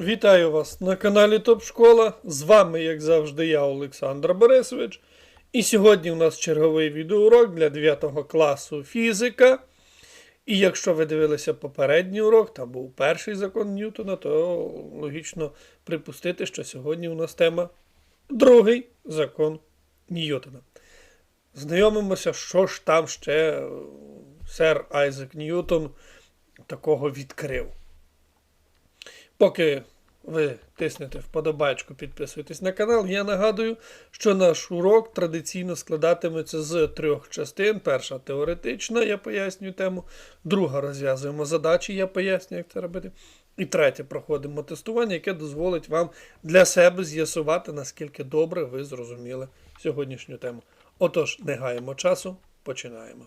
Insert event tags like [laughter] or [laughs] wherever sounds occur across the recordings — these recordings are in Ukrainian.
Вітаю вас на каналі Топ Школа. З вами, як завжди, я, Олександр Борисович. І сьогодні у нас черговий відеоурок для 9 класу фізика. І якщо ви дивилися попередній урок, там був перший закон Ньютона, то логічно припустити, що сьогодні у нас тема другий закон Ньютона. Знайомимося, що ж там ще сер Айзек Ньютон такого відкрив. Поки ви тиснете вподобайку, підписуєтесь на канал, я нагадую, що наш урок традиційно складатиметься з трьох частин. Перша теоретична, я пояснюю тему, друга розв'язуємо задачі, я пояснюю, як це робити. І третє проходимо тестування, яке дозволить вам для себе з'ясувати, наскільки добре ви зрозуміли сьогоднішню тему. Отож, не гаємо часу, починаємо.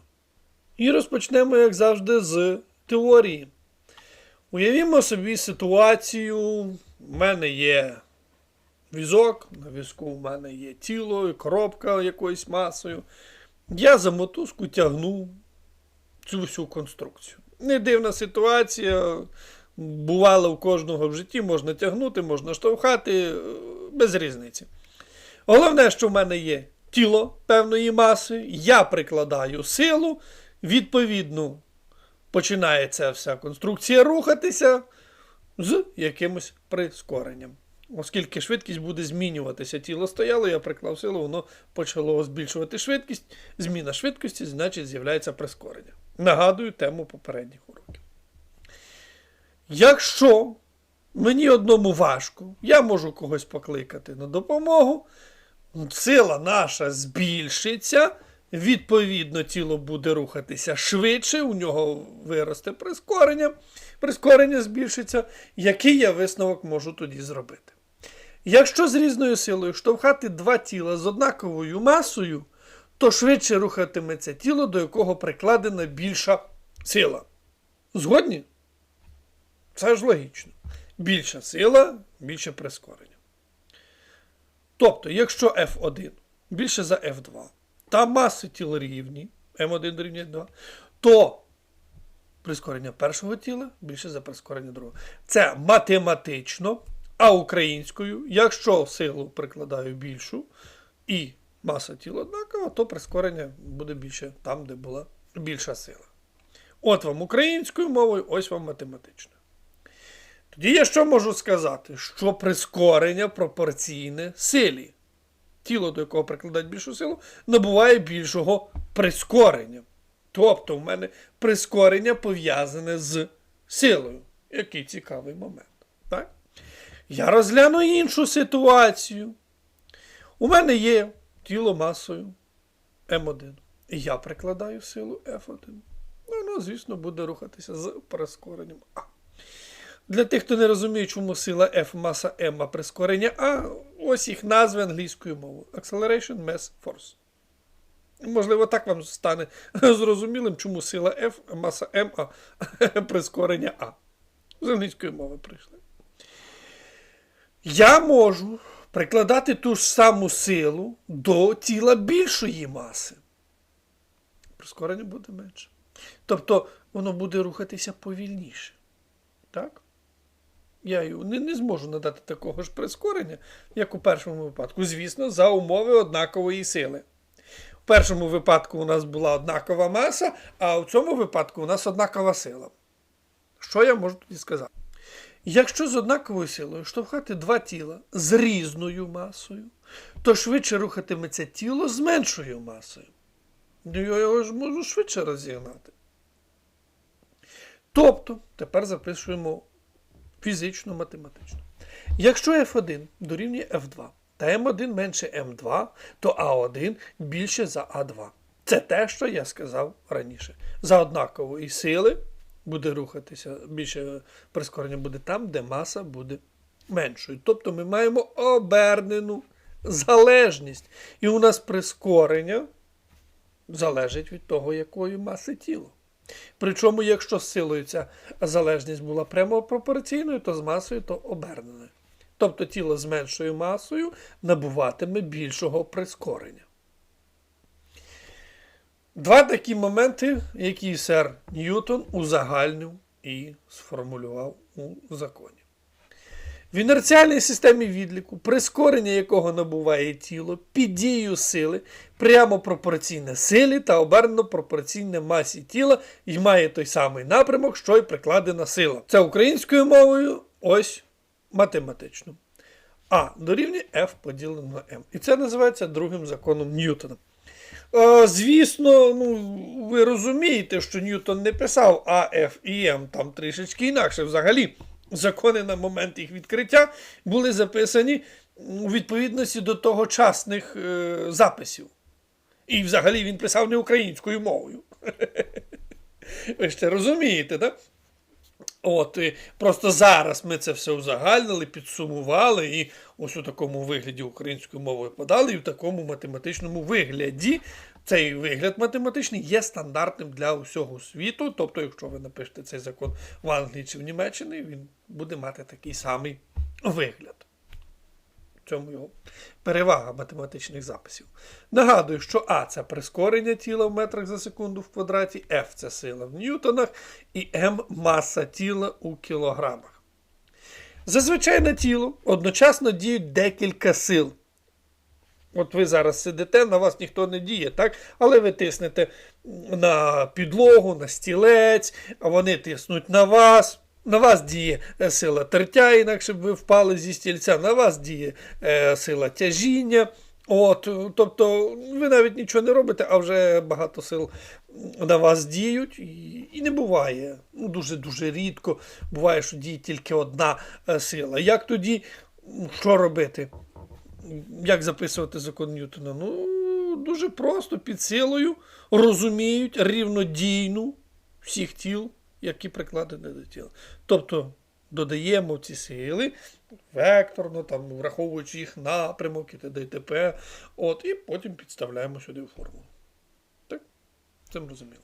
І розпочнемо, як завжди, з теорії. Уявімо собі ситуацію. У мене є візок, на візку в мене є тіло, коробка якоюсь масою. Я за мотузку тягну цю всю конструкцію. Не дивна ситуація. Бувало у кожного в житті, можна тягнути, можна штовхати, е, без різниці. Головне, що в мене є тіло певної маси, я прикладаю силу, відповідно, починає ця вся конструкція рухатися з якимось прискоренням. Оскільки швидкість буде змінюватися, тіло стояло, я приклав силу, воно почало збільшувати швидкість. Зміна швидкості, значить, з'являється прискорення. Нагадую тему попередніх уроків. Якщо мені одному важко, я можу когось покликати на допомогу, сила наша збільшиться, відповідно, тіло буде рухатися швидше, у нього виросте прискорення, прискорення збільшиться. Який я висновок можу тоді зробити? Якщо з різною силою штовхати два тіла з однаковою масою, то швидше рухатиметься тіло, до якого прикладена більша сила. Згодні? Це ж логічно. Більша сила, більше прискорення. Тобто, якщо F1 більше за F2, та маси тіла рівні, М1 дорівнює 2, то прискорення першого тіла більше за прискорення другого. Це математично, а українською, якщо силу прикладаю більшу і маса тіла однакова, то прискорення буде більше там, де була більша сила. От вам українською мовою, ось вам математично. Тоді я що можу сказати? Що прискорення пропорційне силі. Тіло, до якого прикладають більшу силу, набуває більшого прискорення. Тобто в мене прискорення пов'язане з силою. Який цікавий момент. Так? Я розгляну іншу ситуацію. У мене є тіло масою М1. І я прикладаю силу F1. Ну, воно, звісно, буде рухатися з прискоренням А. Для тих, хто не розуміє, чому сила F, маса M, а прискорення А, ось їх назви англійською мовою. Acceleration Mass Force. Можливо, так вам стане зрозумілим, чому сила F, маса M, а [laughs] прискорення А. З англійської мови прийшли. Я можу прикладати ту ж саму силу до тіла більшої маси. Прискорення буде менше. Тобто воно буде рухатися повільніше. Так? Я не, не зможу надати такого ж прискорення, як у першому випадку. Звісно, за умови однакової сили. У першому випадку у нас була однакова маса, а у цьому випадку у нас однакова сила. Що я можу тоді сказати? Якщо з однаковою силою штовхати два тіла з різною масою, то швидше рухатиметься тіло з меншою масою. Ну, я його ж можу швидше розігнати. Тобто, тепер записуємо фізично математично. Якщо F1 дорівнює F2 та M1 менше M2, то A1 більше за A2. Це те, що я сказав раніше. За однакової сили буде рухатися, більше прискорення буде там, де маса буде меншою. Тобто ми маємо обернену залежність. І у нас прискорення залежить від того, якої маси тіло. Причому, якщо з силою ця залежність була прямо пропорційною, то з масою то оберненою. Тобто тіло з меншою масою набуватиме більшого прискорення. Два такі моменти, які сер Ньютон узагальнив і сформулював у законі. В інерціальній системі відліку, прискорення якого набуває тіло під дією сили, прямо пропорційне силі та обернено пропорційне масі тіла і має той самий напрямок, що й прикладена сила. Це українською мовою, ось математично. А дорівнює F поділено на M. І це називається другим законом Ньютона. Е, звісно, ну, ви розумієте, що Ньютон не писав А, Ф і М там трішечки інакше. Взагалі, закони на момент їх відкриття були записані у відповідності до тогочасних е, записів. І взагалі він писав не українською мовою. [laughs] Ви це розумієте, так? Да? От, просто зараз ми це все узагальнили, підсумували і ось у такому вигляді українською мовою подали, і в такому математичному вигляді. Цей вигляд математичний є стандартним для усього світу. Тобто, якщо ви напишете цей закон в Англії чи в Німеччині, він буде мати такий самий вигляд. В цьому його перевага математичних записів. Нагадую, що А це прискорення тіла в метрах за секунду в квадраті, F це сила в ньютонах і М маса тіла у кілограмах. Зазвичай на тіло одночасно діють декілька сил. От ви зараз сидите, на вас ніхто не діє, так? але ви тиснете на підлогу, на стілець, а вони тиснуть на вас. На вас діє е, сила тертя, інакше б ви впали зі стільця, на вас діє е, сила тяжіння. От, Тобто ви навіть нічого не робите, а вже багато сил на вас діють. І, не буває. Ну, Дуже-дуже рідко буває, що діє тільки одна е, сила. Як тоді що робити? Як записувати закон Ньютона? Ну, дуже просто під силою розуміють рівнодійну всіх тіл які прикладені до тіла. Тобто додаємо ці сили векторно, там, враховуючи їх напрямок і т.д. і т.п. От, і потім підставляємо сюди формулу. Так? Це зрозуміло.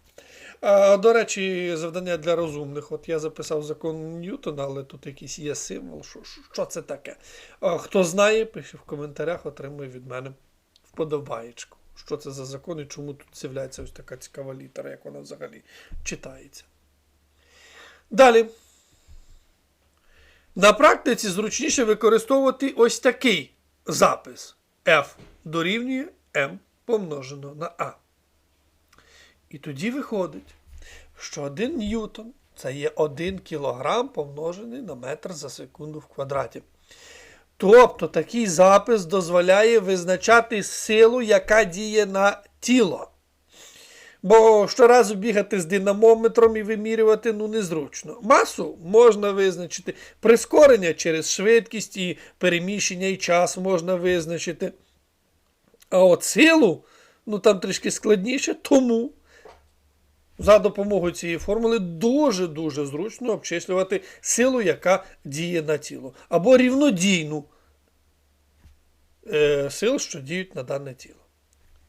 До речі, завдання для розумних. От я записав закон Ньютона, але тут якийсь є символ. Що, що це таке? Хто знає, пише в коментарях, отримує від мене вподобаєчку. Що це за закон і чому тут з'являється ось така цікава літера, як вона взагалі читається. Далі. На практиці зручніше використовувати ось такий запис F дорівнює M помножено на А. І тоді виходить, що 1 ньютон це є 1 кілограм помножений на метр за секунду в квадраті. Тобто такий запис дозволяє визначати силу, яка діє на тіло. Бо щоразу бігати з динамометром і вимірювати ну, незручно. Масу можна визначити, прискорення через швидкість і переміщення і час можна визначити. А от силу, ну там трішки складніше, тому за допомогою цієї формули дуже-дуже зручно обчислювати силу, яка діє на тіло. Або рівнодійну е, сил, що діють на дане тіло.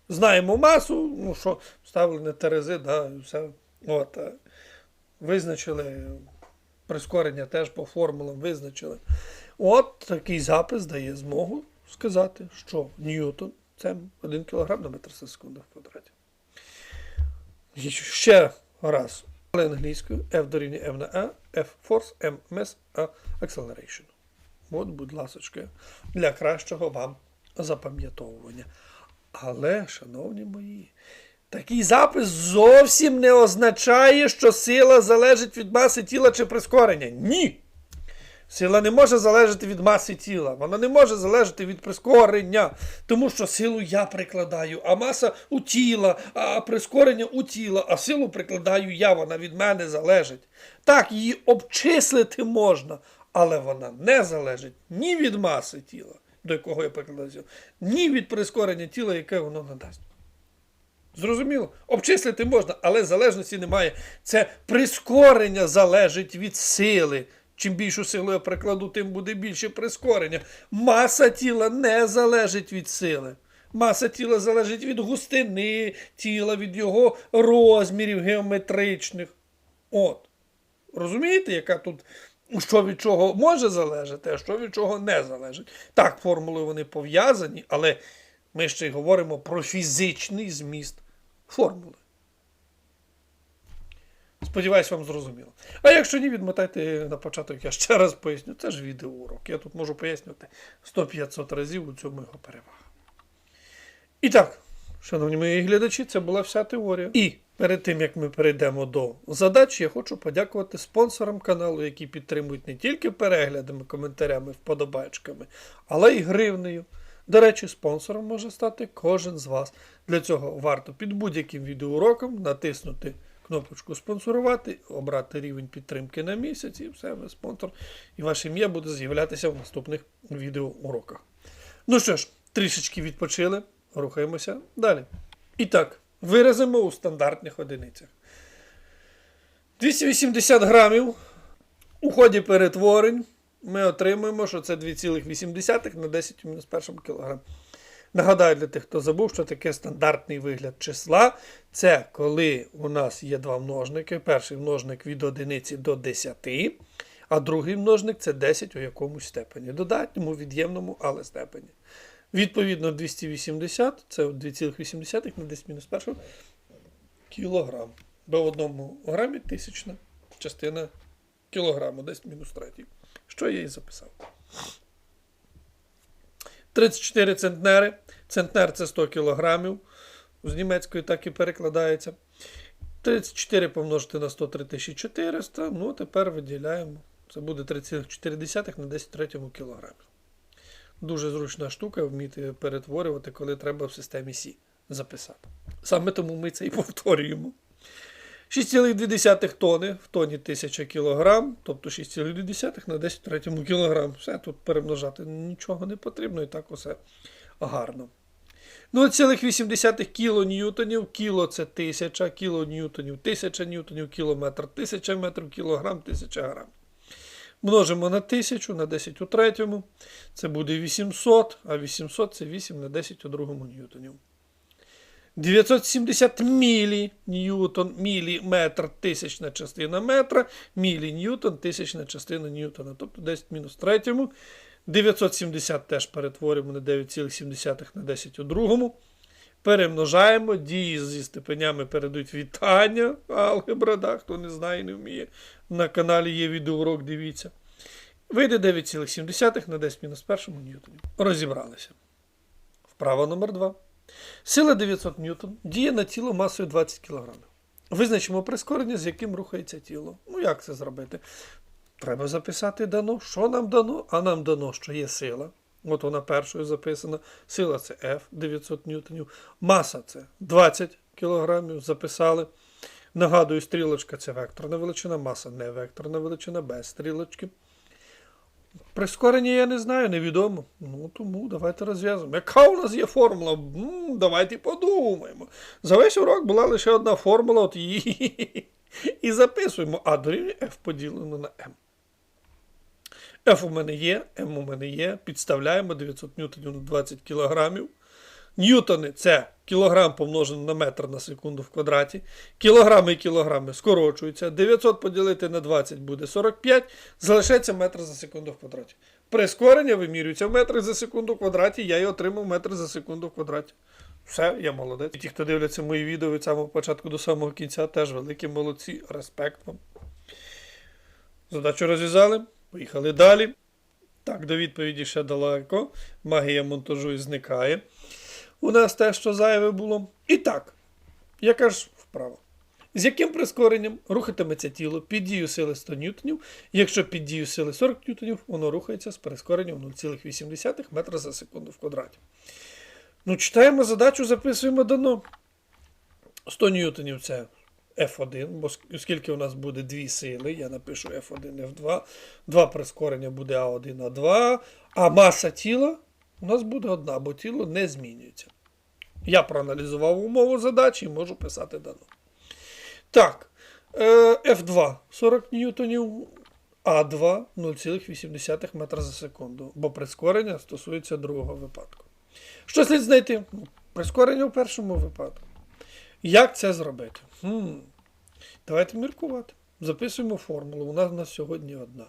Знаємо масу, ну що, ставили на терези, да, все. От, Визначили прискорення теж по формулам визначили. От такий запис дає змогу сказати, що Ньютон це 1 кг на метр секунду в квадраті. Ще раз. Але англійською F дорівнює M на A, F force, M mass, A acceleration. От, будь ласка, для кращого вам запам'ятовування. Але, шановні мої, такий запис зовсім не означає, що сила залежить від маси тіла чи прискорення. Ні. Сила не може залежати від маси тіла, вона не може залежати від прискорення, тому що силу я прикладаю, а маса у тіла, а прискорення у тіла, а силу прикладаю я, вона від мене залежить. Так, її обчислити можна, але вона не залежить ні від маси тіла до якого я прикладаю, ні від прискорення тіла, яке воно надасть. Зрозуміло? Обчислити можна, але залежності немає. Це прискорення залежить від сили. Чим більшу силу я прикладу, тим буде більше прискорення. Маса тіла не залежить від сили. Маса тіла залежить від густини тіла, від його розмірів геометричних. От. Розумієте, яка тут що від чого може залежати, а що від чого не залежить. Так, формули вони пов'язані, але ми ще й говоримо про фізичний зміст формули. Сподіваюсь, вам зрозуміло. А якщо ні, відмотайте на початок, я ще раз поясню. Це ж відеоурок. Я тут можу пояснювати 100-500 разів у цьому його перевага. І так, шановні мої глядачі, це була вся теорія. І перед тим як ми перейдемо до задач, я хочу подякувати спонсорам каналу, які підтримують не тільки переглядами, коментарями, вподобайками, але й гривнею. До речі, спонсором може стати кожен з вас. Для цього варто під будь-яким відеоуроком натиснути кнопочку спонсорувати, обрати рівень підтримки на місяць, і все, ви спонсор, і ваше ім'я буде з'являтися в наступних відеоуроках. Ну що ж, трішечки відпочили, рухаємося далі. І так, виразимо у стандартних одиницях. 280 грамів у ході перетворень ми отримуємо, що це 2,8 на 10 в мінус 1 кг. Нагадаю для тих, хто забув, що таке стандартний вигляд числа. Це коли у нас є два множники. Перший множник від одиниці до 10, а другий множник це 10 у якомусь степені. Додатньому, від'ємному, але степені. Відповідно, 280 це 2,8 на 10 мінус 1 кілограм. Бо в одному грамі тисячна частина кілограму, десь мінус третій. Що я і записав. 34 центнери. Центнер це 100 кілограмів. З німецької так і перекладається. 34 помножити на 103 400. Ну, тепер виділяємо. Це буде 3,4 на 10 третьому кілограмі. Дуже зручна штука вміти перетворювати, коли треба в системі Сі записати. Саме тому ми це і повторюємо. 6,2 тони в тоні 1000 кг, тобто 6,2 на 10 третьому кілограм. Все тут перемножати нічого не потрібно, і так усе гарно. 0,8 кілоньютонів, кіло це 1000, кілоньютонів, 1000 ньютонів, кілометр, 1000 метрів, кілограм, 1000 грам. Множимо на 1000 на 10 у третьому. Це буде 800, а 800 це 8 на 10 у другому ньютонів. 970 мілі ньютон, міліметр тисячна частина метра, мілі ньютон, тисячна частина ньютона, тобто 10 мінус третьому. 970 теж перетворюємо на 9,7 на 10 у другому. Перемножаємо, дії зі степенями передають вітання. Алгебра, да, хто не знає, не вміє. На каналі є відеоурок, дивіться. Вийде 9,7 на 10 мінус першому ньютоні. Розібралися. Вправа номер 2. Сила 900 ньютон діє на тіло масою 20 кг. Визначимо прискорення, з яким рухається тіло. Ну, як це зробити? Треба записати дано. Що нам дано? А нам дано, що є сила. От вона першою записана. Сила це F 900 ньютонів. Маса це 20 кг. Записали. Нагадую, стрілочка це векторна величина, маса не векторна величина, без стрілочки. Прискорення я не знаю, невідомо. Ну тому давайте розв'язуємо. Яка у нас є формула? М, давайте подумаємо. За весь урок була лише одна формула, от її [laughs] і записуємо. А дорівнює F поділено на M. F у мене є, M у мене є. Підставляємо 900 ньютонів на 20 кілограмів. Ньютони це кілограм помножено на метр на секунду в квадраті. Кілограми і кілограми скорочуються. 900 поділити на 20 буде 45. Залишається метр за секунду в квадраті. Прискорення вимірюється в метрах за секунду в квадраті. Я й отримав метр за секунду в квадраті. Все, я молодець. І ті, хто дивляться мої відео від самого початку до самого кінця, теж великі молодці. Респект вам. Задачу розв'язали. Поїхали далі. Так, до відповіді ще далеко. Магія монтажу і зникає. У нас те, що зайве було. І так, яка ж вправа? З яким прискоренням рухатиметься тіло під дією сили 100 ньютонів, якщо під дією сили 40 ньютонів воно рухається з прискоренням 0,8 метра за секунду в квадраті. Ну, читаємо задачу, записуємо дано. 100 ньютонів це F1, бо оскільки у нас буде дві сили, я напишу F1, F2, два прискорення буде А1, А2, а маса тіла у нас буде одна, бо тіло не змінюється. Я проаналізував умову задачі і можу писати дано. Так, е, F2 40 ньютонів, А2 0,8 метра за секунду, бо прискорення стосується другого випадку. Що слід знайти? Прискорення в першому випадку. Як це зробити? Хм. Давайте міркувати. Записуємо формулу. У нас на сьогодні одна.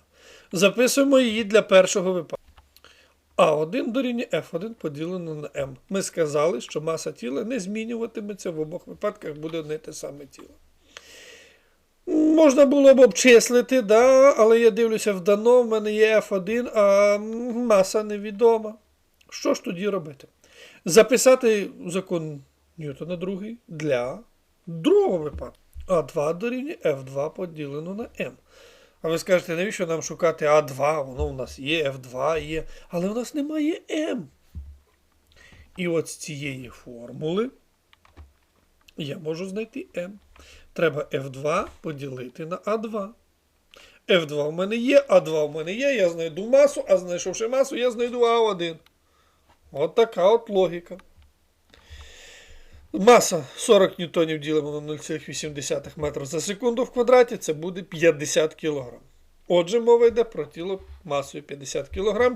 Записуємо її для першого випадку. А1 дорівнює F1 поділено на m. Ми сказали, що маса тіла не змінюватиметься в обох випадках буде одне те саме тіло. Можна було б обчислити, да, але я дивлюся, в дано в мене є F1, а маса невідома. Що ж тоді робити? Записати закон Ньютона другий для другого випадку. А2 дорівнює F2 поділено на m. А ви скажете, навіщо нам шукати А2? Воно у нас є, F2 є, але у нас немає m. І от з цієї формули я можу знайти m. Треба F2 поділити на А2. F2 в мене є, А2 в мене є, я знайду масу, а знайшовши масу, я знайду А1. От така от логіка. Маса 40 ньютонів ділимо на 0,8 метра за секунду в квадраті, це буде 50 кг. Отже, мова йде про тіло масою 50 кг.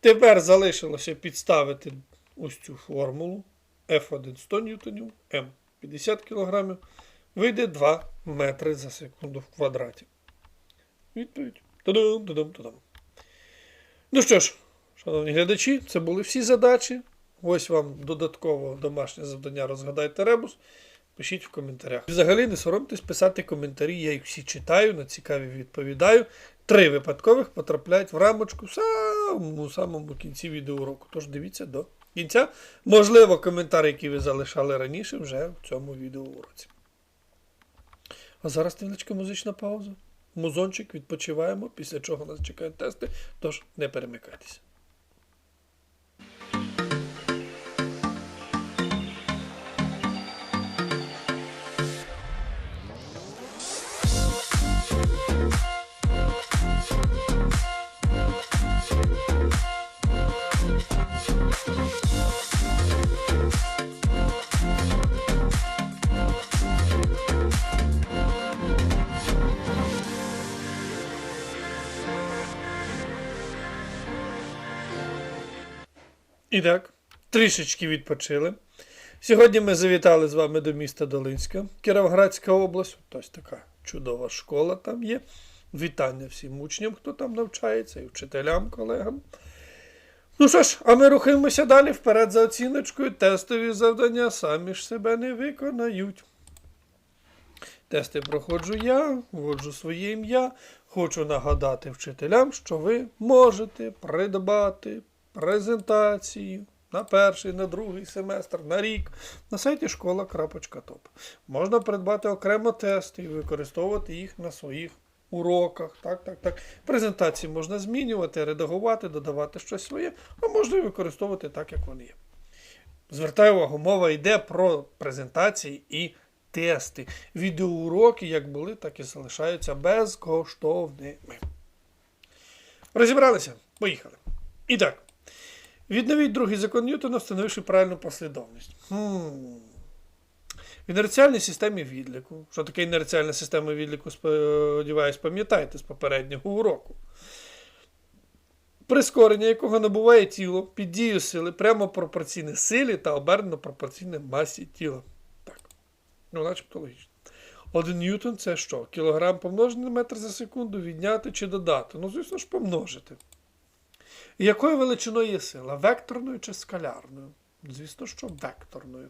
Тепер залишилося підставити ось цю формулу F1 100 ньютонів, М 50 кг. Вийде 2 метри за секунду в квадраті. Відповідь. Та-дам, та-дам, та-дам. Ну що ж, шановні глядачі, це були всі задачі. Ось вам додатково домашнє завдання розгадайте ребус. Пишіть в коментарях. Взагалі не соромтесь писати коментарі, я їх всі читаю, на цікаві відповідаю. Три випадкових потрапляють в рамочку в самому самому кінці відеоуроку. Тож дивіться до кінця. Можливо, коментар, який ви залишали раніше, вже в цьому відеоуроці. А зараз невеличка музична пауза. Музончик, відпочиваємо, після чого нас чекають тести, тож не перемикайтеся. І так, трішечки відпочили. Сьогодні ми завітали з вами до міста Долинська, Кіровоградська область. Ось така чудова школа там є. Вітання всім учням, хто там навчається, і вчителям, колегам. Ну що ж, а ми рухаємося далі вперед за оціночкою. Тестові завдання самі ж себе не виконають. Тести проходжу я, вводжу своє ім'я. Хочу нагадати вчителям, що ви можете придбати презентації на перший, на другий семестр, на рік на сайті школа.топ. Можна придбати окремо тести і використовувати їх на своїх уроках. Так, так, так. Презентації можна змінювати, редагувати, додавати щось своє, а можна і використовувати так, як вони є. Звертаю увагу, мова йде про презентації і тести. Відеоуроки, як були, так і залишаються безкоштовними. Розібралися? Поїхали. І так. Відновіть другий закон Ньютона, встановивши правильну послідовність. Хм. В інерціальній системі відліку. Що таке інерціальна система відліку, сподіваюсь, пам'ятаєте з попереднього уроку. Прискорення, якого набуває тіло під дією сили прямо пропорційне силі та обернено пропорційне масі тіла. Так. Ну, начебто логічно. Один ньютон це що? Кілограм помножений на метр за секунду, відняти чи додати? Ну, звісно ж, помножити. І якою величиною є сила? Векторною чи скалярною? Звісно, що векторною.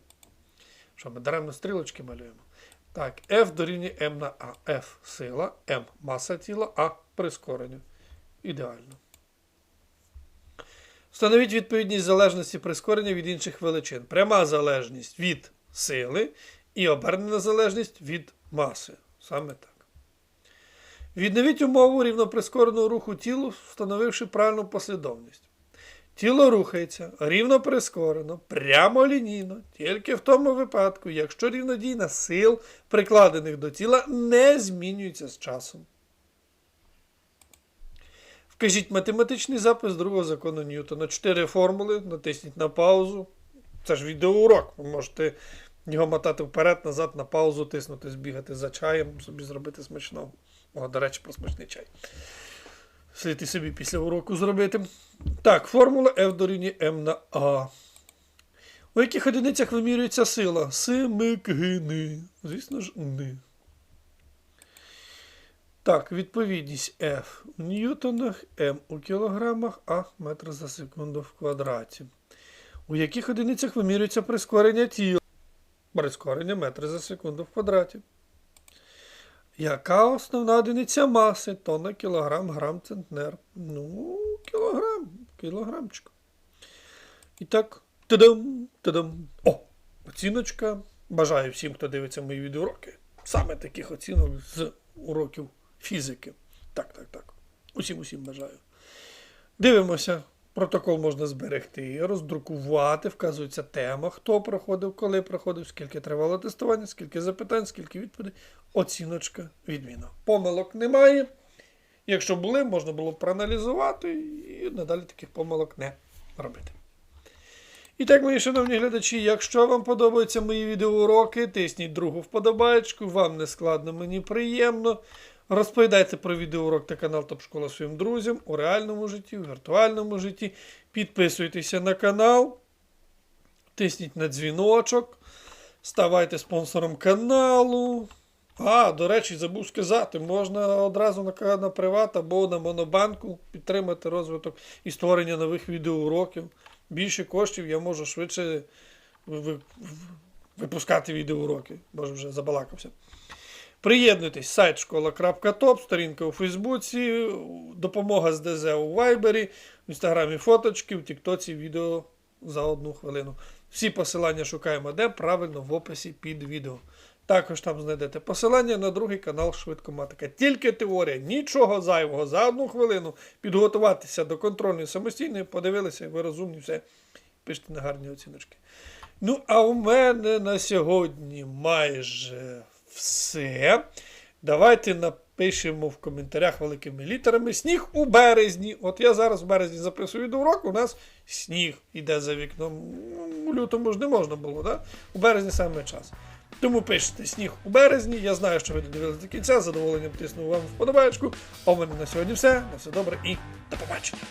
Що ми даремно стрілочки малюємо. Так, F дорівнює M на A. F сила, M маса тіла, А прискорення. Ідеально. Встановіть відповідність залежності прискорення від інших величин. Пряма залежність від сили і обернена залежність від маси. Саме так. Відновіть умову рівноприскореного руху тілу, встановивши правильну послідовність. Тіло рухається рівно прискорено, прямолінійно, тільки в тому випадку, якщо рівнодійна сил, прикладених до тіла, не змінюється з часом. Вкажіть математичний запис другого закону Ньютона. Чотири формули, натисніть на паузу. Це ж відеоурок. Ви можете його мотати вперед, назад, на паузу, тиснути, збігати за чаєм, собі зробити смачного. О, до речі, про смачний чай. Слід і собі після уроку зробити. Так, формула F дорівнює M на А. У яких одиницях вимірюється сила? Семикгини. Звісно ж, ни. Так, відповідність F у ньютонах, М у кілограмах, А метр за секунду в квадраті. У яких одиницях вимірюється прискорення тіла? Прискорення метри за секунду в квадраті. Яка основна одиниця маси? Тонна, кілограм, грам, центнер. Ну, кілограм, кілограмчик. І так, тадам, тадам. О, оціночка. Бажаю всім, хто дивиться мої відеоуроки. Саме таких оцінок з уроків фізики. Так, так, так. Усім усім бажаю. Дивимося. Протокол можна зберегти, роздрукувати, вказується тема, хто проходив, коли проходив, скільки тривало тестування, скільки запитань, скільки відповідей. Оціночка відміна. Помилок немає. Якщо були, можна було проаналізувати і надалі таких помилок не робити. І так, мої шановні глядачі, якщо вам подобаються мої відеоуроки, тисніть другу вподобаєчку, вам не складно, мені приємно. Розповідайте про відеоурок та канал Топшкола своїм друзям у реальному житті, у віртуальному житті. Підписуйтеся на канал, тисніть на дзвіночок, ставайте спонсором каналу. А, до речі, забув сказати, можна одразу на, на приват або на монобанку підтримати розвиток і створення нових відеоуроків. Більше коштів я можу швидше ви- ви- випускати відеоуроки, бо вже забалакався. Приєднуйтесь, сайт школа.топ, сторінка у Фейсбуці, допомога з ДЗ у Вайбері, в інстаграмі фоточки, в Тіктоці відео за одну хвилину. Всі посилання шукаємо де правильно в описі під відео. Також там знайдете посилання на другий канал Швидкоматика. Тільки теорія, нічого зайвого за одну хвилину підготуватися до контрольної самостійної, подивилися, ви розумні, все. Пишете на гарні оціночки. Ну, а у мене на сьогодні майже все. Давайте напишемо в коментарях великими літерами сніг у березні. От я зараз в березні записую відеоурок, у нас сніг іде за вікном. Ну, У лютому ж не можна було, да? У березні саме час. Тому пишете сніг у березні. Я знаю, що ви додивилися до кінця. З задоволенням тисну вам вподобаєчку. А у мене на сьогодні все. На все добре і до побачення.